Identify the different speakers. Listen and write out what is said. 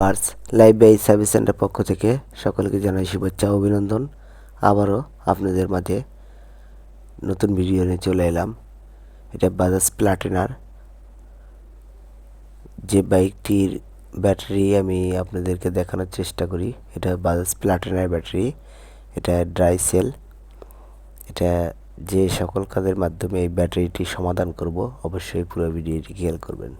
Speaker 1: আর্স live by service centre পক্ষ থেকে সকলকে জানাই শুভেচ্ছা অভিনন্দন। আবারও আপনাদের মাঝে নতুন ভিডিও নিয়ে চলে এলাম। এটা বাজাজ প্লাটিনার। যে বাইকটির ব্যাটারি আমি আপনাদেরকে দেখানোর চেষ্টা করি, এটা বাজাজ প্লাটিনার ব্যাটারি। এটা ড্রাই সেল। এটা যে সকল কাজের মাধ্যমে এই ব্যাটারিটি সমাধান করব, অবশ্যই পুরো ভিডিওটি খেয়াল করবেন।